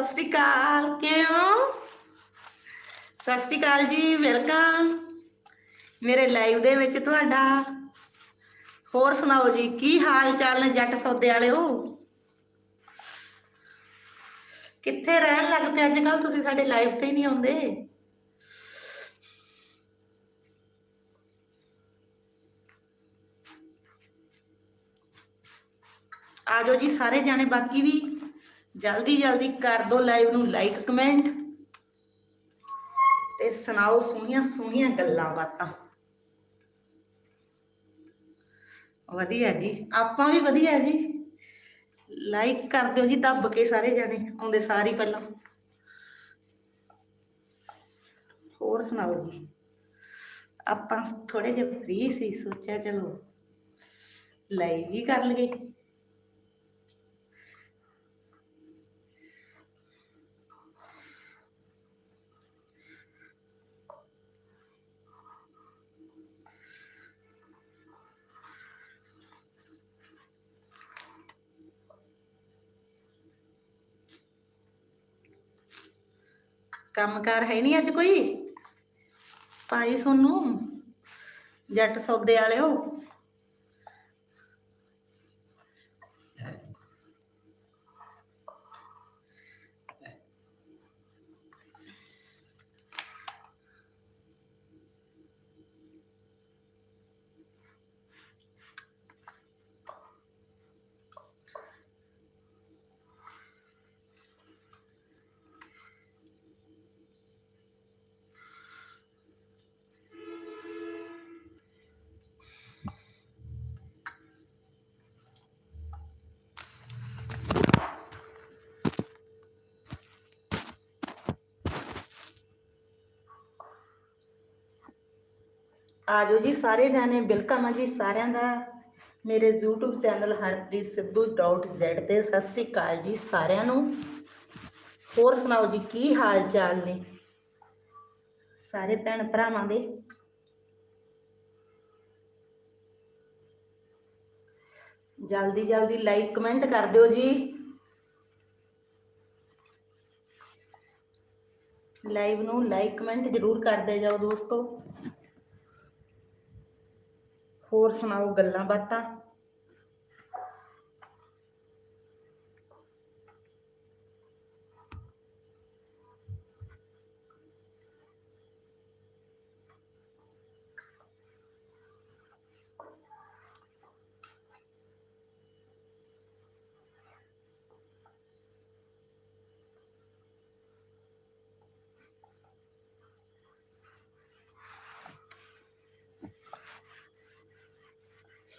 ਸਤਿ ਸ਼੍ਰੀ ਅਕਾਲ, ਕਿਵੇਂ ਹੋ? ਸਤਿ ਸ਼੍ਰੀ ਅਕਾਲ ਜੀ ਵੈਲਕਮ ਮੇਰੇ ਲਾਈਵ ਦੇ ਵਿੱਚ ਤੁਹਾਡਾ। ਹੋਰ ਸੁਣਾਓ ਜੀ, ਕੀ ਹਾਲ ਚਾਲ ਨੇ ਜੱਟ ਸੌਦੇ ਵਾਲਿਓ ਕਿੱਥੇ ਰਹਿਣ ਲੱਗ ਪਏ ਅੱਜ ਕੱਲ ਤੁਸੀਂ ਸਾਡੇ ਲਾਈਵ ਤੇ ਹੀ ਨਹੀਂ ਆਉਂਦੇ। ਆ ਜਾਓ ਜੀ, ਸਾਰੇ ਜਾਣੇ ਬਾਕੀ ਵੀ। ਜਲਦੀ ਜਲਦੀ ਕਰ ਦਿਓ ਲਾਈਵ ਨੂੰ ਲਾਈਕ ਕਮੈਂਟ ਤੇ ਸੁਣਾਓ ਸੋਹਣੀਆਂ ਸੋਹਣੀਆਂ ਗੱਲਾਂ ਬਾਤਾਂ। ਵਧੀਆ ਜੀ, ਆਪਾਂ ਵੀ ਵਧੀਆ ਜੀ। ਲਾਈਕ ਕਰ ਦਿਓ ਜੀ, ਦੱਬ ਕੇ ਸਾਰੇ ਜਾਣੇ, ਆਉਂਦੇ ਸਾਰੇ ਪਹਿਲਾਂ। ਹੋਰ ਸੁਣਾਓ ਜੀ, ਆਪਾਂ ਥੋੜੇ ਜਿਹਾ ਫ੍ਰੀ ਸੀ, ਸੋਚਿਆ ਚਲੋ ਲਾਈਵ ਹੀ ਕਰ ਲਈਏ। ਕੰਮਕਾਰ ਹੈ ਨਹੀਂ ਅੱਜ ਕੋਈ? ਭਾਈ ਸੋਨੂੰ ਜੱਟ ਸੌਦੇ ਵਾਲਿਓ। ਆਜੋ ਜੀ ਸਾਰੇ ਜਾਣੇ ਵੈਲਕਮ ਹੈ ਜੀ ਸਾਰਿਆਂ ਦਾ। ਮੇਰੇ YouTube channel Harpreet Sidhu .z ਤੇ ਸਤਿ ਸ੍ਰੀ ਅਕਾਲ ਜੀ ਸਾਰਿਆਂ ਨੂੰ। ਹੋਰ ਸੁਣਾਓ ਜੀ, ਕੀ ਹਾਲ ਚਾਲ ਨੇ? ਸਾਰੇ ਭੈਣ ਭਰਾਵਾਂ ਦੇ? ਜਲਦੀ ਜਲਦੀ ਲਾਈਕ ਕਮੈਂਟ ਕਰ ਦਿਓ ਜੀ। ਲਾਈਵ ਨੂੰ ਲਾਈਕ ਕਮੈਂਟ ਜ਼ਰੂਰ ਕਰਦੇ ਜਾਓ ਦੋਸਤੋ। ਹੋਰ ਸੁਣਾਓ ਗੱਲਾਂ ਬਾਤਾਂ?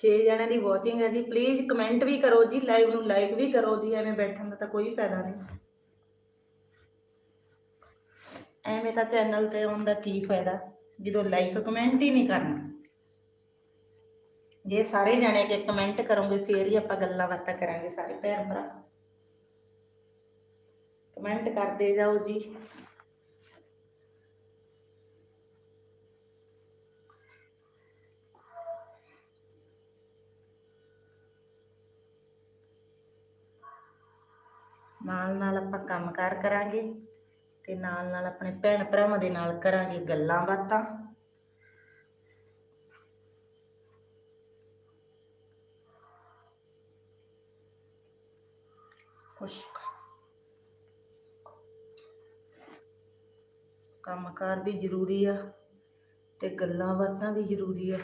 ਛੇ ਜਣਿਆਂ ਦੀ ਵਾਚਿੰਗ ਹੈ ਜੀ। ਪਲੀਜ਼ ਕਮੈਂਟ ਵੀ ਕਰੋ ਜੀ ਲਾਈਵ ਨੂੰ ਲਾਈਕ ਵੀ ਕਰੋ ਜੀ, ਐਵੇਂ ਬੈਠਣ ਦਾ ਤਾਂ ਕੋਈ ਫਾਇਦਾ ਨਹੀਂ। ਐਵੇਂ ਤਾਂ ਚੈਨਲ ਤੇ ਆਉਣ ਦਾ ਕੀ ਫਾਇਦਾ? ਜਦੋਂ ਲਾਈਕ ਕਮੈਂਟ ਹੀ ਨਹੀਂ ਕਰਨਾ। ਜੇ ਸਾਰੇ ਜਣੇ ਕਿ ਕਮੈਂਟ ਕਰੋਗੇ, ਫੇਰ ਹੀ ਆਪਾਂ ਗੱਲਾਂ ਬਾਤਾਂ ਕਰਾਂਗੇ ਸਾਰੇ ਭੈਣ ਭਰਾ। ਕਮੈਂਟ ਕਰਦੇ ਜਾਓ ਜੀ। ਨਾਲ ਨਾਲ ਆਪਾਂ ਕੰਮਕਾਰ ਕਰਾਂਗੇ ਤੇ ਨਾਲ ਨਾਲ ਆਪਣੇ ਭੈਣ ਭਰਾਵਾਂ ਦੇ ਨਾਲ ਕਰਾਂਗੇ ਗੱਲਾਂ ਬਾਤਾਂ। ਕੁਛ ਕੰਮਕਾਰ ਵੀ ਜ਼ਰੂਰੀ ਆ ਤੇ ਗੱਲਾਂ ਬਾਤਾਂ ਵੀ ਜ਼ਰੂਰੀ ਆ।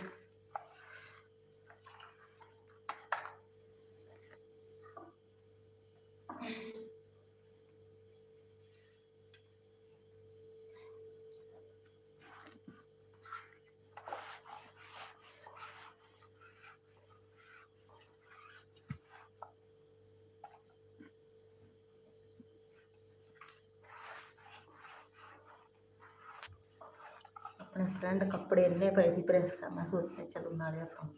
ਆਪਣੇ ਫਰੈਂਡ ਕੱਪੜੇ ਇੰਨੇ ਪਏ ਸੀ ਪ੍ਰੈਸ ਕਰਨਾ ਸੋਚਿਆ ਚਲੋ ਨਾਲੇ ਆਪਾਂ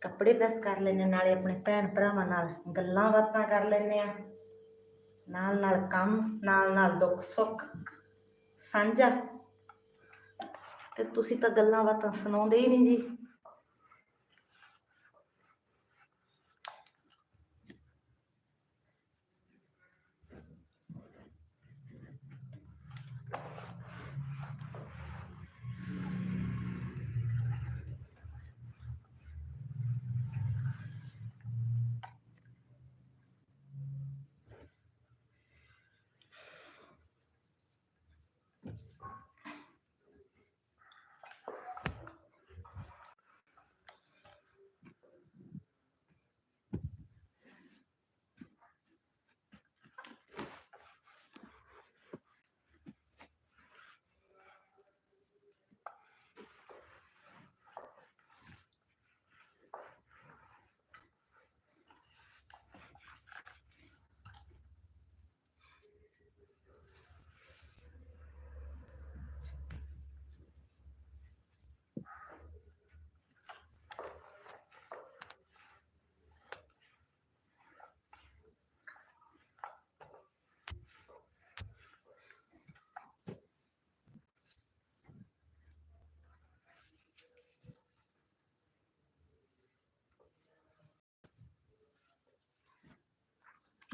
ਕੱਪੜੇ ਪ੍ਰੈਸ ਕਰ ਲੈਨੇ ਨਾਲੇ ਆਪਣੇ ਭੈਣ ਭਰਾਵਾਂ ਨਾਲ ਗੱਲਾਂ ਬਾਤਾਂ ਕਰ ਲੈਨੇ ਆ ਨਾਲ ਨਾਲ ਕੰਮ, ਨਾਲ ਨਾਲ ਦੁੱਖ ਸੁੱਖ, ਸਾਂਝਾ। ਤੇ ਤੁਸੀਂ ਤਾਂ ਗੱਲਾਂ ਬਾਤਾਂ ਸੁਣਾਉਂਦੇ ਹੀ ਨਹੀਂ ਜੀ।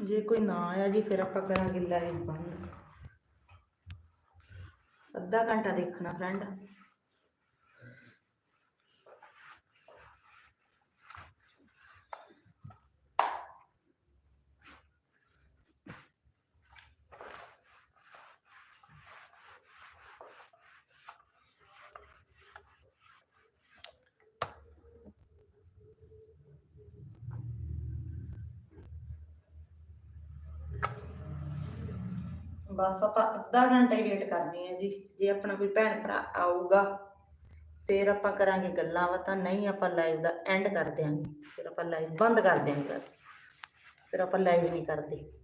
ਜੇ ਕੋਈ ਨਾ ਆਇਆ ਜੀ ਫਿਰ ਆਪਾਂ ਕਰਾਂਗੇ ਲਾਈਵ ਬੰਦ। ਅੱਧਾ ਘੰਟਾ ਦੇਖਣਾ ਫਰੈਂਡ ਬਸ ਆਪਾਂ ਅੱਧਾ ਘੰਟਾ ਹੀ ਵੇਟ ਕਰਨੀ ਹੈ ਜੀ। ਜੇ ਆਪਣਾ ਕੋਈ ਭੈਣ ਭਰਾ ਆਊਗਾ, ਫਿਰ ਆਪਾਂ ਕਰਾਂਗੇ ਗੱਲਾਂ ਬਾਤਾਂ। ਨਹੀਂ, ਆਪਾਂ ਲਾਈਵ ਦਾ ਐਂਡ ਕਰ ਦਿਆਂਗੇ। ਫਿਰ ਆਪਾਂ ਲਾਈਵ ਬੰਦ ਕਰ ਦਿਆਂਗੇ। ਫਿਰ ਆਪਾਂ ਲਾਈਵ ਨਹੀਂ ਕਰਦੇ।